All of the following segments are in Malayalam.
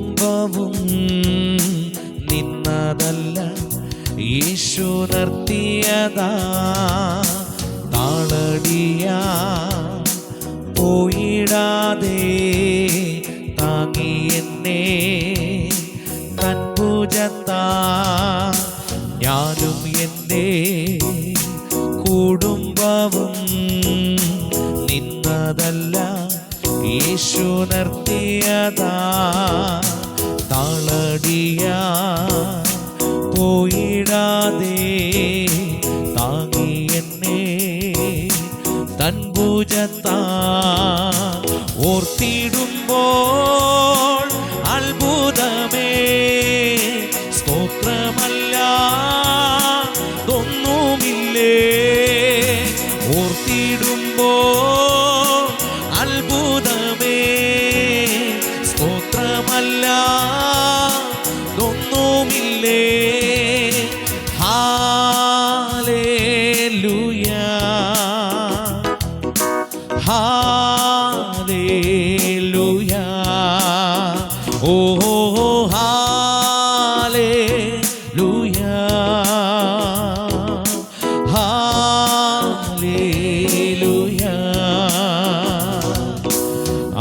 കുടുംബവും നിന്നതല്ല. യേശു നിർത്തിയതാ താളടിയ. പോയിടാതെ താങ്ങി എന്നെ തൻപൂജത്താ ഞാനും എന്റെ കുടുംബവും നിന്നതല്ല. യേശു നിർത്തിയതാ ഓർത്തിടുമ്പോൾ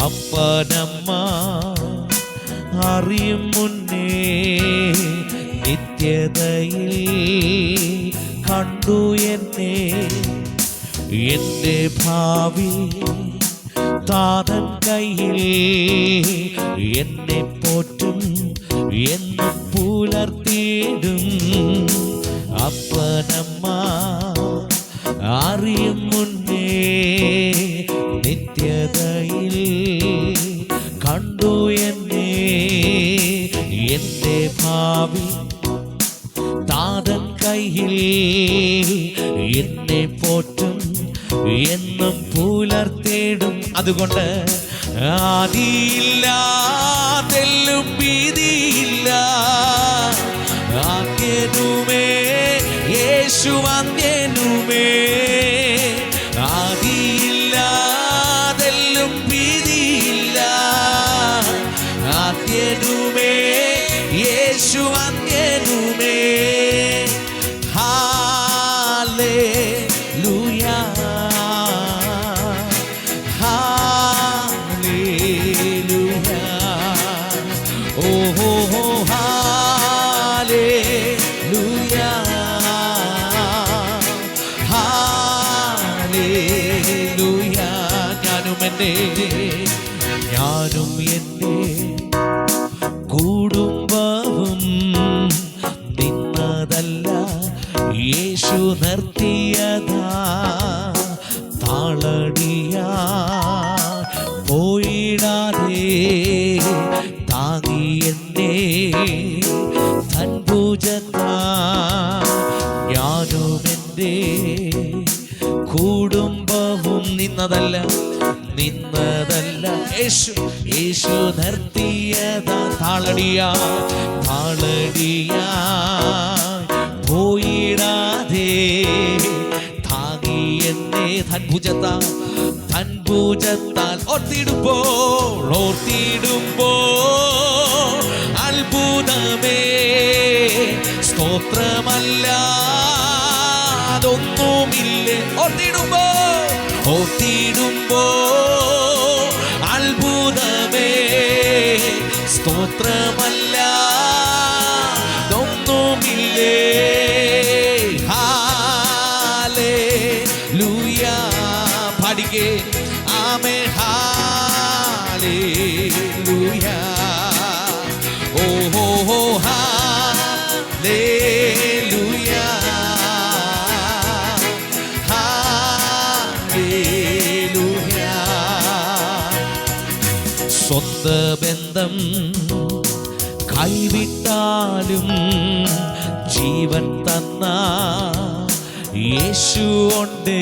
അപ്പനമ്മ അറിയും മുന്നേ നിത്യതയിൽ എന്നെ. എന്റെ ഭാവി താതൻ കയ്യിൽ അപ്പനമ്മ അറിയും മുന്നേ നിത്യതയിൽ കണ്ടു എന്നെ. എന്റെ ഭാവി താതൻ കയ്യിൽ എന്നെ പോറ്റും എന്നും പുലർത്തേടും. അതുകൊണ്ട് ആദിയില്ല തെല്ലും യേശു വന്യനുമേ ഹാലേലൂയാ. ഹാലേലൂയാ. ഓഹോ ഹാലേലൂയാ. ഹാലേലൂയാ. ഞാനും എന്റെ എന്നെ തൻപൂജത്താ ഞാനും കുടുംബവും നിന്നതല്ല നിന്നതല്ല. യേശു യേശു നിർത്തിയതാ താളടിയ താളടിയ. പോയിടാതെ താങ്ങി എന്നെ തൻഭുജത്താ തൻഭുജത്താൽ ഓർത്തിടുമ്പോൾ ഓർത്തിടുമ്പോൾ അത്ഭുതമേ. സ്തോത്രമല്ല അതൊന്നുമില്ലേ ഓർത്തിടുമ്പോ ഓർത്തിടുമ്പോ അത്ഭുതമേ. സ്തോത്രമല്ല ബന്ധം കൈവിട്ടാലും ജീവൻ തന്ന യേശു ഉണ്ടേ.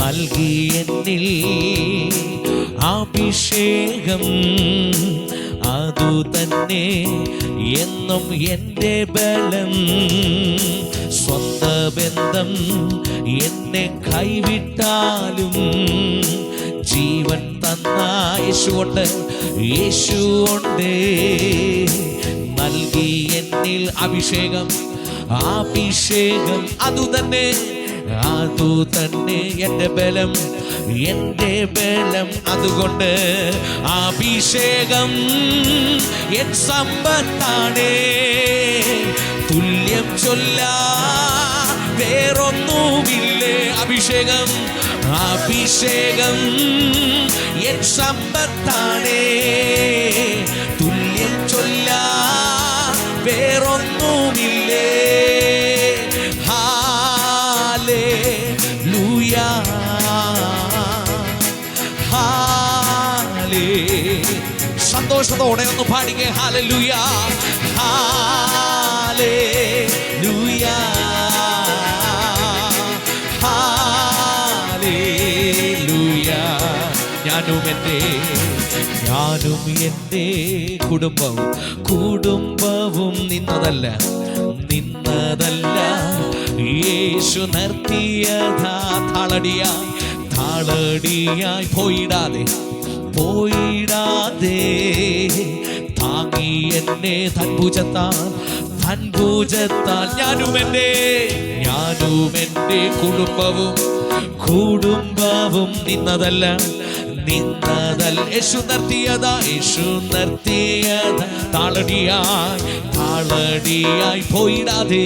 നൽകി എന്നിൽ അഭിഷേകം അതു തന്നെ എന്നും എന്റെ ബലം. സ്വന്ത ബന്ധം എന്നെ കൈവിട്ടാലും ജീവൻ തന്ന യേശുണ്ട് യേശു ഉണ്ട്. നൽകി എന്നിൽ അഭിഷേകം അഭിഷേകം. അതു തന്നെ അതു തന്നെ എന്റെ ബലം എന്റെ ബലം. അതുകൊണ്ട് അഭിഷേകം എൻ സമ്പത്താണേ. തുല്യം ചൊല്ല വേറൊന്നുമില്ലേ അഭിഷേകം? അഭിഷേകം എൻ തുല്യം ചൊല്ല വേറൊന്നുമില്ലേ. ഹാലേ ലൂയാ ഹാലേ. സന്തോഷത്തോടെ ഒന്ന് പാടിക്കേ. ഹാലലൂയ. ഹാലൂയ എന്റെ ഞാനും എന്റെ കുടുംബവും കുടുംബവും നിന്നതല്ല നിന്നതല്ല. യേശു നിർത്തിയതാ താളടിയായി താളടിയായി പോയിടാതെ പോയിടാതെ. താങ്ങി എന്നെ തൻപൂജത്താൽ തൻപൂജത്താൽ ഞാനും എന്റെ ഞാനും എന്റെ കുടുംബവും കുടുംബവും നിന്നതല്ല. നിന്നതൽ യേശു നിർത്തിയതാ യേശു നിർത്തിയത്. താളടിയായി താളടിയായി പോയിടാതെ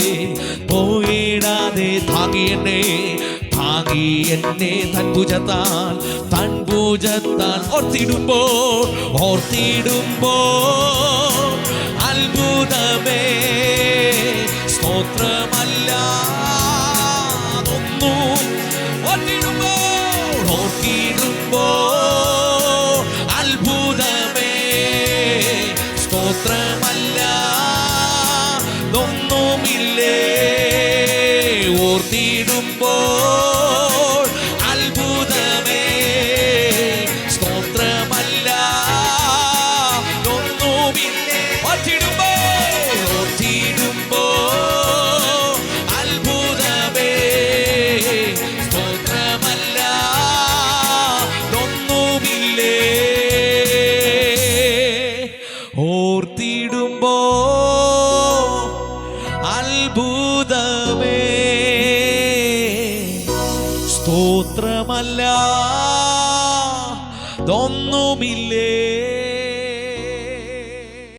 പോയിടാതെ താങ്ങി എന്നെ താങ്ങി എന്നെ തൻഭുജത്താൽ തൻഭുജത്താൽ ഓർത്തിടുമ്പോൾ ഓർത്തിടുമ്പോൾ ഒന്നുമല്ല ഇതൊന്നുമില്ലേ?